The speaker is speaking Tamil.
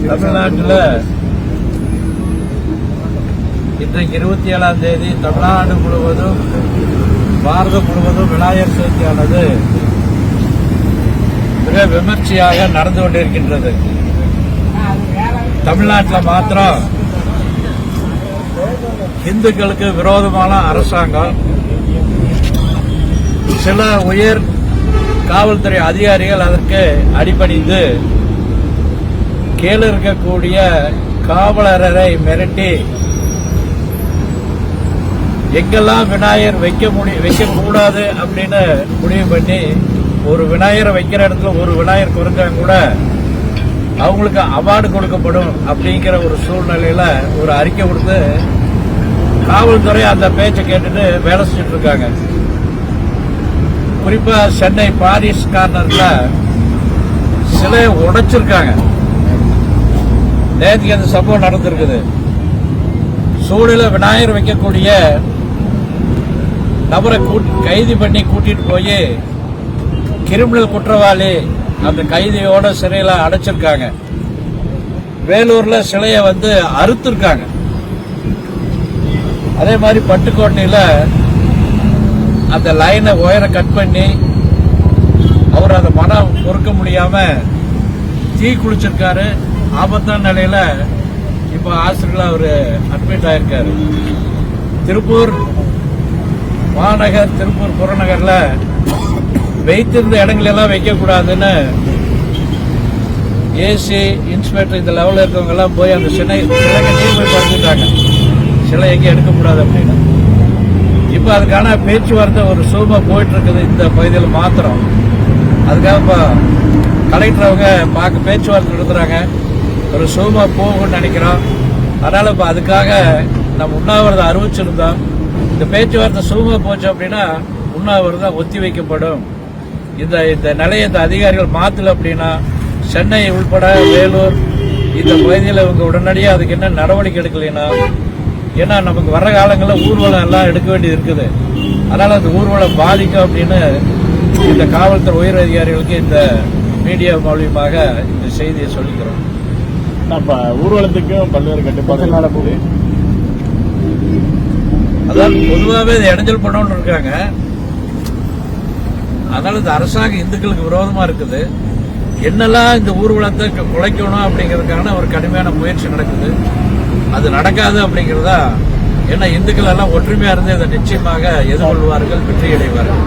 தமிழ்நாட்டில் இன்றைக்கு இருபத்தி ஏழாம் தேதி தமிழ்நாடு முழுவதும் பாரதம் முழுவதும் விநாயகர் சதுர்த்தியானது மிக விமர்சையாக நடந்து கொண்டிருக்கின்றது. தமிழ்நாட்டில் மாத்திரம் இந்துக்களுக்கு விரோதமான அரசாங்கம் சில உயர் காவல்துறை அதிகாரிகள் அதற்கு அடிபணிந்து கீழே இருக்கக்கூடிய காவலரை மிரட்டி எங்கெல்லாம் விநாயகர் வைக்க முடியும் வைக்கக்கூடாது அப்படின்னு முடிவு பண்ணி ஒரு விநாயகரை வைக்கிற இடத்துல ஒரு விநாயகர் குறைஞ்சாங்க கூட அவங்களுக்கு அவார்டு கொடுக்கப்படும் அப்படிங்கிற ஒரு சூழ்நிலையில ஒரு அறிக்கை கொடுத்து காவல்துறை அந்த பேச்சை கேட்டுட்டு வேலை செஞ்சுட்டு இருக்காங்க குறிப்பா சென்னை பாரிஸ் கார்னர்ல சிலையை உடைச்சிருக்காங்க. நேற்று அந்த சம்பவம் நடந்திருக்குது. சூழல விநாயகர் வைக்கக்கூடிய நபரை கூட்- கைது பண்ணி கூட்டிட்டு போய் கிரிமினல் குற்றவாளி அந்த கைதியோட சிறையில அடைச்சிருக்காங்க. வேலூர்ல சிலையை வந்து அறுத்திருக்காங்க. அதே மாதிரி பட்டுக்கோட்டையில அந்த லைனை ஒயரை கட் பண்ணி அவர் அதை மனம் பொறுக்க முடியாம தீ குளிச்சிருக்காரு. ஆபத்தான நிலையில இப்ப ஆசிரியர்கள் அவர் அட்மிட் ஆயிருக்காரு. திருப்பூர் மாநகர் திருப்பூர் புறநகர்ல வைத்திருந்த இடங்கள் எல்லாம் வைக்க கூடாதுன்னு ஏசி இன்ஸ்பெக்டர் இந்த லெவலில் இருக்கவங்க எல்லாம் போய் அந்த சிலை சிலைக்கு தீர்மைப்படுத்திட்டாங்க சிலை எங்கேயும் எடுக்கக்கூடாது அப்படின்னு. இப்போ அதுக்கான பேச்சுவார்த்தை ஒரு சுலபமா போயிட்டு இருக்குது இந்த பகுதியில் மாத்திரம். அதுக்காக இப்போ கலெக்டர் அவங்க பார்க்க பேச்சுவார்த்தை நடத்துறாங்க. ஒரு சுகமாக போகும்னு நினைக்கிறோம். அதனால் இப்போ அதுக்காக நம்ம உண்ணாவிரதம் அறிவிச்சிருந்தோம். இந்த பேச்சுவார்த்தை சுகமாக போச்சு அப்படின்னா உண்ணாவிரதம் ஒத்தி வைக்கப்படும். இந்த இந்த நிலையை இந்த அதிகாரிகள் மாற்றல அப்படின்னா சென்னை உள்பட வேலூர் இந்த பகுதியில் இவங்க உடனடியாக அதுக்கு என்ன நடவடிக்கை எடுக்கலைன்னா ஏன்னா நமக்கு வர்ற காலங்களில் ஊர்வலம் எல்லாம் எடுக்க வேண்டியது இருக்குது. அதனால் அந்த ஊர்வலம் பாதிக்கும் அப்படின்னு இந்த காவல்துறை உயர் அதிகாரிகளுக்கு இந்த மீடியா மூலியமாக இந்த செய்தியை சொல்லிக்கிறோம். நம்ம ஊர்வலத்துக்கும் பல்வேறு கட்டுப்பாடுகள் நடக்குது அதான் பொதுவாகவே இதை இடைஞ்சல் பண்ணணும்னு இருக்காங்க. அதனால இந்த அரசாங்கம் இந்துக்களுக்கு விரோதமா இருக்குது. என்னெல்லாம் இந்த ஊர்வலத்தை குலைக்கணும் அப்படிங்கிறதுக்கான ஒரு கடுமையான முயற்சி நடக்குது. அது நடக்காது அப்படிங்கிறதா ஏன்னா இந்துக்கள் எல்லாம் ஒற்றுமையா இருந்து இதை நிச்சயமாக எதிர்கொள்வார்கள் வெற்றி அடைவார்கள்